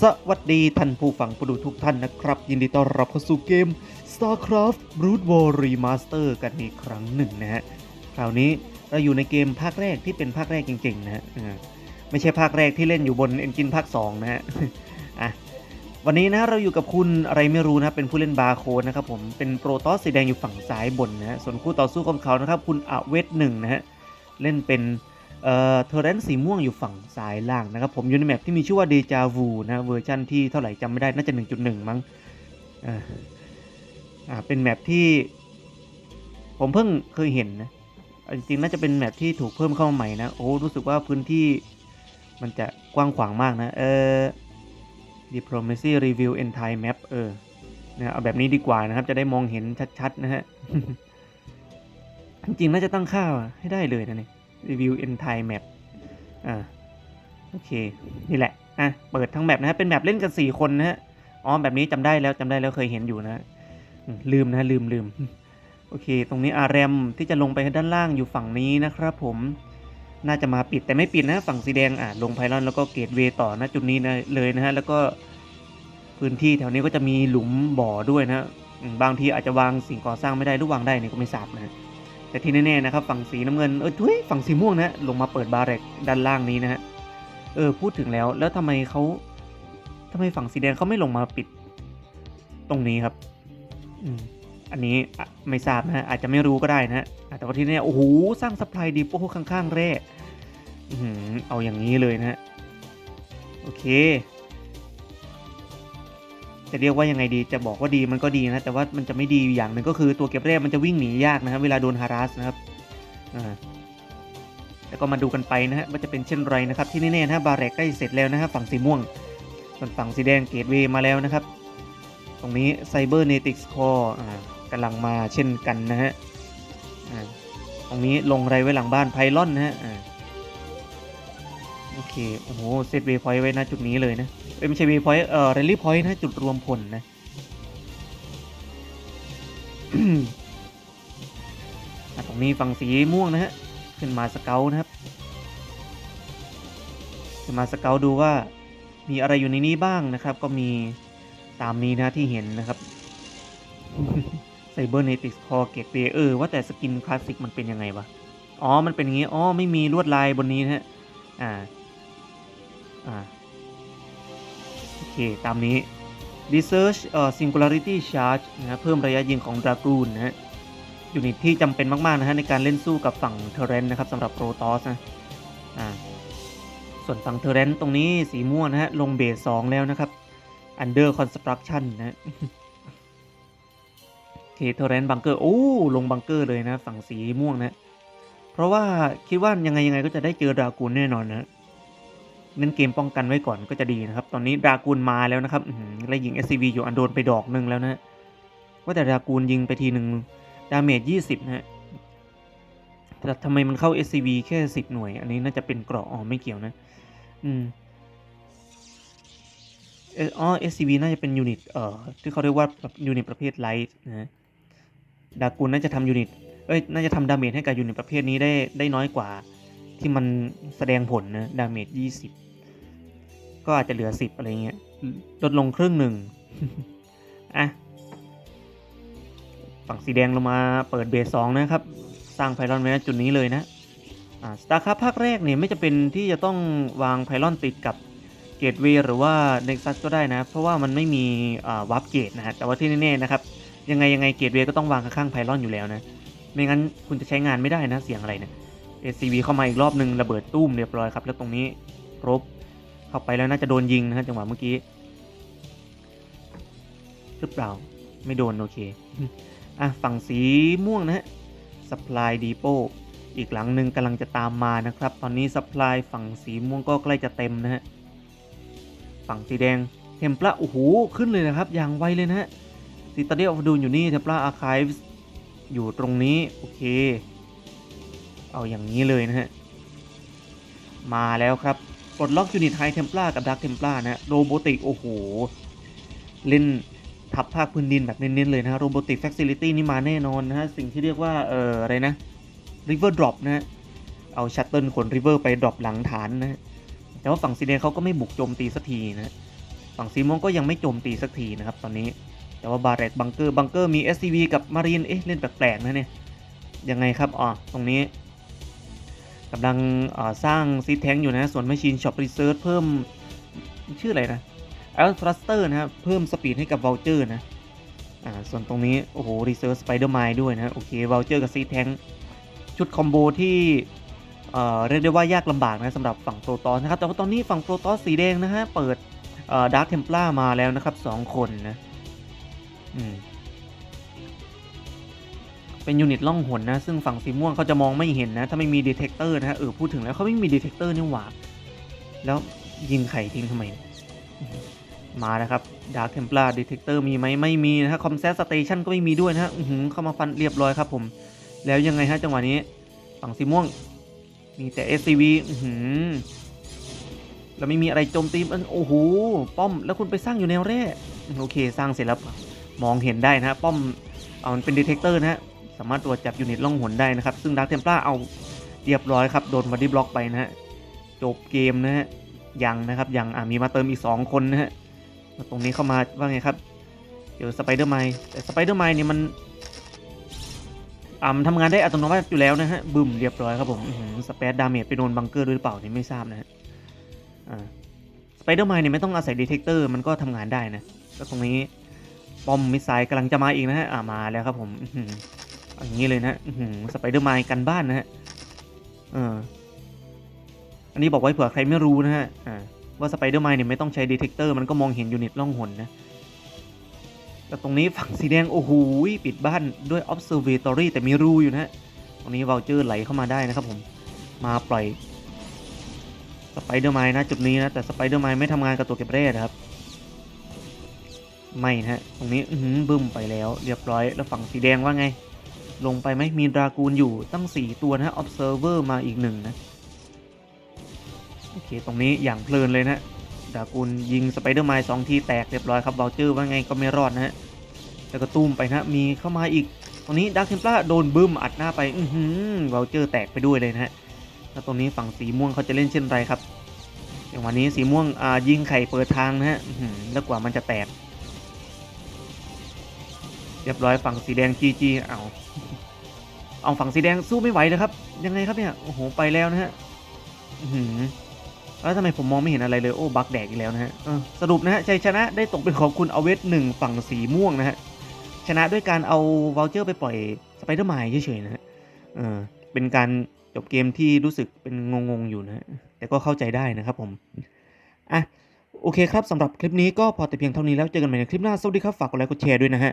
สวัสดีท่านผู้ฟังผู้ดูทุกท่านนะครับ ยินดีต้อนรับเข้าสู่เกม StarCraft Brood War Remaster กันอีกครั้งหนึ่งนะฮะ คราวนี้เราอยู่ในเกมภาคแรกที่เป็นภาคแรกจริงๆนะฮะไม่ใช่ภาคแรกที่เล่นอยู่บน Engine ภาค 2 นะฮะอะวันนี้นะเราอยู่กับคุณอะไรไม่รู้นะเป็นผู้เล่นบาร์โคดนะครับผมเป็นโปรตอสสีแดงอยู่ฝั่งซ้ายบนนะฮะส่วนคู่ต่อสู้ของเขานะครับคุณอเวทหนึ่งนะฮะเล่นเป็น เอ่อเทอร์เรนสีม่วงอยู่ฝั่งซ้ายล่างนะครับผมอยู่ในแมปที่มีชื่อว่าเดจาวูนะเวอร์ชันที่เท่าไหร่จำไม่ได้น่าจะ 1.1 มั้งอ่าเป็นแมปที่ผมเพิ่งเคยเห็นนะจริงๆน่าจะเป็นแมปที่ถูกเพิ่มเข้ามาใหม่นะโอ้รู้สึกว่าพื้นที่มันจะกว้างขวางมากนะเออ diplomacy review entire map เออนะเอาแบบนี้ดีกว่านะครับ จะได้มองเห็นชัดๆนะฮะจริงๆน่าจะตั้งค่าให้ได้เลยนะเนี่ย review entire map อ่าโอเค นี่แหละ อะ เปิดทั้งแมปนะฮะ เป็นแมปเล่นกัน4คนนะฮะ อ๋อ แบบนี้จำได้แล้วจำได้แล้วเคยเห็นอยู่นะ ลืมนะ ลืมลืม โอเค ตรงนี้อาร์แรมที่จะลงไปด้านล่างอยู่ฝั่งนี้นะครับผม น่าจะมาปิดแต่ไม่ปิดนะ ฝั่งสีแดง อะ ลงไพลอนแล้วก็เกตเวย์ต่อนะจุดนี้นะเลยนะฮะ แล้วก็พื้นที่แถวนี้ก็จะมีหลุมบ่อด้วยนะ บางทีอาจจะวางสิ่งก่อสร้างไม่ได้หรือวางได้เนี่ยก็ไม่ทราบนะ แต่ที่แน่ๆนะครับฝั่งสีน้ำเงินเออทุยฝั่งสีม่วงนะลงมาเปิดบาร์เรกด้านล่างนี้นะฮะเออพูดถึงแล้วแล้วทำไมเขาทำไมฝั่งสีแดงเขาไม่ลงมาปิดตรงนี้ครับอืมอันนี้ไม่ทราบนะฮะอาจจะไม่รู้ก็ได้นะฮะแต่ว่าที่แน่โอ้โหสร้างสปายดีโอ้ข้างๆแร่เอาอย่างนี้เลยนะฮะโอเค จะเรียกว่ายังไงดี จะบอกว่าดีมันก็ดีนะ แต่ว่ามันจะไม่ดีอย่างหนึ่งก็คือตัวเก็บแร่มันจะวิ่งหนียากนะครับ เวลาโดนฮารัสนะครับแล้วก็มาดูกันไปนะฮะว่าจะเป็นเช่นไรนะครับ ที่แน่ๆนะบาแรกใกล้เสร็จแล้วนะครับฝั่งสีม่วง ส่วนฝั่งสีแดงเกตเวย์มาแล้วนะครับ ตรงนี้ไซเบอร์เนติกส์คอร์อ่ากำลังมาเช่นกันนะฮะตรงนี้ลงไรไว้หลังบ้านไพลอนนะฮะโอเค โอ้โห เซตเวย์พอยต์ไว้นะจุดนี้เลยนะ เอ้ยไม่ใช่วย์พอยต์เอ่อเรลลี่พอยต์นะจุดรวมพลนะตรงนี้ฝั่งสีม่วงนะฮะ ขึ้นมาสเกลนะครับ ขึ้นมาสเกลดูว่ามีอะไรอยู่ในนี้บ้างนะครับ ก็มีตามนี้นะที่เห็นนะครับไซเบอร์เนติกคอเกตเเออว่าแต่สกินคลาสสิกมันเป็นยังไงวะ อ๋อ มันเป็นอย่างงี้ อ๋อ ไม่มีลวดลายบนนี้นะฮะ อ่า อ่า เค ตามนี้ research เอ่อ singularity charge นะฮะเพิ่มระยะยิงของ dragoon นะฮะยูนิตที่จำเป็นมาก ๆ นะฮะในการเล่นสู้กับฝั่ง Terran นะครับสำหรับ Protoss นะอ่าส่วนฝั่ง Terran ตรงนี้สีม่วงนะฮะลงเบสสองแล้วนะครับ under construction นะฮะโอเค Terran bunker โอ้ลงบังเกอร์เลยนะฝั่งสีม่วงนะ เพราะว่าคิดว่ายังไงยังไงก็จะได้เจอดรากูนแน่นอนนะ เน้นเกมป้องกันไว้ก่อนก็จะดีนะครับ ตอนนี้ดรากูนมาแล้วนะครับและยิง SCV อยู่อันโดนไปดอกหนึ่งแล้วนะว่าแต่ดรากูนยิงไปทีหนึ่งดาเมจ20นะฮะแต่ทำไมมันเข้า SCV แค่ 10 หน่วย อันนี้น่าจะเป็นเกราะอ๋อไม่เกี่ยวนะ อืมอ๋อ SCV น่าจะเป็นยูนิตเอ่อที่เขาเรียกว่ายูนิตประเภทไลท์นะดากูนน่าจะทำยูนิตเอ้ยน่าจะทำดาเมจให้กับยูนิตประเภทนี้ได้ได้น้อยกว่าที่มันแสดงผลนะ ดาเมจ20 ก็อาจจะเหลือ10อะไรเงี้ยลดลงครึ่งหนึ่งอะฝั่งสีแดงลงมาเปิดเบสสองนะครับ สร้างไพลอนไว้ณจุดนี้เลยนะอ่าสตาร์ครับภาคแรกเนี่ยไม่จะเป็นที่จะต้องวางไพลอนติดกับเกตเวหรือว่าเน็กซัสก็ได้นะ เพราะว่ามันไม่มีอ่าวับเกตนะฮะแต่ว่าที่แน่ๆนะครับ ยังไงยังไงเกตเวก็ต้องวางข้างๆไพลอนอยู่แล้วนะ ไม่งั้นคุณจะใช้งานไม่ได้นะเสียงอะไรเนี่ย SCV เข้ามาอีกรอบหนึ่งระเบิดตุ้มเรียบร้อยครับ แล้วตรงนี้รบ เข้าไปแล้วน่าจะโดนยิงนะฮะจังหวะเมื่อกี้หรือเปล่าไม่โดนโอเคอะฝั่งสีม่วงนะฮะ supply depot อีกหลังหนึ่งกำลังจะตามมานะครับ ตอนนี้ supply ฝั่งสีม่วงก็ใกล้จะเต็มนะฮะฝั่งสีแดงเทมปลาโอ้โหขึ้นเลยนะครับ อย่างไวเลยนะฮะซิตาเดลออฟดูนอยู่นี่เทมปลาอาร์ค v ฟอยู่ตรงนี้โอเค เอาอย่างนี้เลยนะฮะมาแล้วครับ ปลดล็อกยูนิตไฮเทมปลากับดักเทมปลานะโรบอติกโอ้โห เล่นทับภาคพื้นดินแบบเน้นๆเลยนะฮะโรบอติกแฟคซิลิตี้นี่มาแน่นอนนะฮะ สิ่งที่เรียกว่า เอ่อ อะไรนะ River Drop นะฮะ เอาชัตเติลขน River ไปดรอปหลังฐานนะฮะแต่ว่าฝั่งซีเดนเขาก็ไม่บุกโจมตีสักทีนะฮะฝั่งสีม่วงก็ยังไม่โจมตีสักทีนะครับตอนนี้ แต่ว่าบาร์เรตบังเกอร์บังเกอร์มี SCV กับมารีนเอ๊ะเล่นแปลกๆนะเนี่ยยังไงครับอ๋อตรงนี้ กำลังสร้างซีแทงอยู่นะส่วนแมชชีนช็อปรีเซิร์ชเพิ่มชื่ออะไรนะ a l t r u s t e r นะครับเพิ่มสปีดให้กับ v o u c h e r นะอ่าส่วนตรงนี้ โอ้โห Research Spider m i n d ด้วยนะโอเค v o u c h e r กับ Sea Tank ชุดคอมโบที่เอ่อเรียกได้ว่ายากลำบากนะสำหรับฝั่งโปรตอสนะครับแต่ว่าตอนนี้ฝั่งโปรตอสสีแดงนะฮะเปิดเอ่อดาร์คเทม p ล a r มาแล้วนะครับ 2 คนนะอืม เป็นยูนิตล่องหนนะ ซึ่งฝั่งสีม่วงเขาจะมองไม่เห็นนะ ถ้าไม่มีดีเทคเตอร์นะฮะเออพูดถึงแล้วเขาไม่มีดีเทคเตอร์นี่หว่า แล้วยิงไข่ทิ้งทำไม มาแล้วครับดาร์คเทม p ล a r Detector มีไหมไม่มีนะฮะคอมแซสสเตชันก็ไม่มีด้วยนะฮะอื้อหือเข้ามาฟันเรียบร้อยครับผม แล้วยังไงฮะจังหวะนี้ ฝั่งสีม่วง มีแต่ SCV อื้อหือแล้วไม่มีอะไรโจมตีมันโอ้โหป้อมแล้วคุณไปสร้างอยู่แนวแร่โอเค สร้างเสร็จแล้วมองเห็นได้นะฮะป้อมเอามันเป็นดีเทคเตอร์นะฮะ สามารถตรวจจับยูนิตล่องหนได้นะครับ ซึ่งดาร์คเทม p ล a r เอาเรียบร้อยครับ โดนบอดี้บล็อกไปนะฮะ จบเกมนะฮะ ยังนะครับ ยังอ่ามีมาเติมอีก 2 คนนะฮะ ตรงนี้เข้ามาว่าไงครับเจอสไปเดอร์ไมล์แต่สไปเดอร์ไมล์เนี่ยมันอ่ามันทำงานได้อัตโนมัติอยู่แล้วนะฮะ บึมเรียบร้อยครับผมสเปซดาเมจไปโดนบังเกอร์ด้วยหรือเปล่านี่ไม่ทราบนะฮะ อ่า สไปเดอร์ไมล์เนี่ยไม่ต้องอาศัยดีเทคเตอร์มันก็ทำงานได้นะ ก็ตรงนี้ปอมมิสไซล์กำลังจะมาอีกนะฮะ อ่ามาแล้วครับผม อย่างนี้เลยนะสไปเดอร์ไมล์กันบ้านนะฮะเอออันนี้บอกไว้เผื่อใครไม่รู้นะฮะว่าสไปเดอร์ไมน์เนี่ยไม่ต้องใช้ดีเทคเตอร์มันก็มองเห็นยูนิตล่องหนนะแต่ตรงนี้ฝั่งสีแดง โอ้โหปิดบ้านด้วย Observatory แต่มีรูอยู่นะฮะ ตรงนี้วอลเจอร์ไหลเข้ามาได้นะครับผม มาปล่อยสไปเดอร์ไมน์นะจุดนี้นะ แต่สไปเดอร์ไมน์ไม่ทำงานกับตัวเก็บแร่นะครับ ไม่นะฮะ ตรงนี้บึ้มไปแล้ว เรียบร้อยแล้วฝั่งสีแดงว่าไง ลงไปไหมมีดรากูนอยู่ตั้ง 4 ตัวนะ Observer มาอีกหนึ่งนะ โอเค ตรงนี้อย่างเพลินเลยนะดากูลยิงสไปเดอร์ไมล์สองทีแตกเรียบร้อยครับเบลเจอร์ว่าไงก็ไม่รอดนะฮะแล้วก็ตุ้มไปนะ มีเข้ามาอีก ตรงนี้ดักเทมปลาโดนบึ้มอัดหน้าไป อือหือเบลเจอร์แตกไปด้วยเลยนะฮะแล้วตรงนี้ฝั่งสีม่วงเขาจะเล่นเช่นไรครับอย่างวันนี้สีม่วงยิงไข่เปิดทางนะฮะแล้วกว่ามันจะแตก เรียบร้อยฝั่งสีแดงจีจีเอาเอาฝั่งสีแดงสู้ไม่ไหวเลยครับ ยังไงครับเนี่ยโอ้โหไปแล้วนะฮะแล้วทำไมผมมองไม่เห็นอะไรเลยโอ้บักแดกอีกแล้วนะฮะสรุปนะฮะชัยชนะได้ตกเป็นของคุณเอาเวสหนึ่งฝั่งสีม่วงนะฮะชนะด้วยการเอาวอลเจอร์ไปปล่อยสไปเดอร์ไมล์เฉยๆนะฮะเออเป็นการจบเกมที่รู้สึกเป็นงงๆอยู่นะฮะแต่ก็เข้าใจได้นะครับผมอะโอเคครับสำหรับคลิปนี้ก็พอแต่เพียงเท่านี้แล้วเจอกันใหม่ในคลิปหน้าสวัสดีครับฝากกดไลค์กดแชร์ด้วยนะฮะ